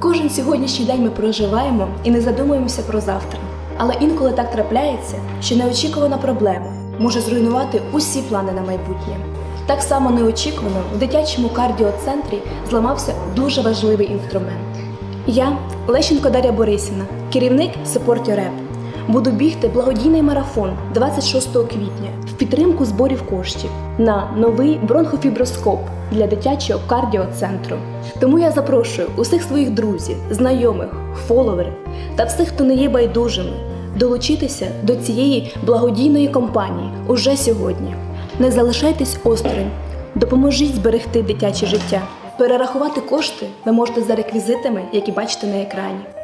Кожен сьогоднішній день ми проживаємо і не задумуємося про завтра. Але інколи так трапляється, що неочікувана проблема може зруйнувати усі плани на майбутнє. Так само неочікувано в дитячому кардіоцентрі зламався дуже важливий інструмент. Я, Лещенко Дар'я Борисівна, керівник Support Your Rep, буду бігти благодійний марафон 26 квітня в підтримку зборів коштів на новий бронхофіброскоп для дитячого кардіоцентру. Тому я запрошую усіх своїх друзів, знайомих, фоловерів та всіх, хто не є байдужими, долучитися до цієї благодійної кампанії уже сьогодні. Не залишайтесь осторонь, допоможіть зберегти дитяче життя. Перерахувати кошти ви можете за реквізитами, які бачите на екрані.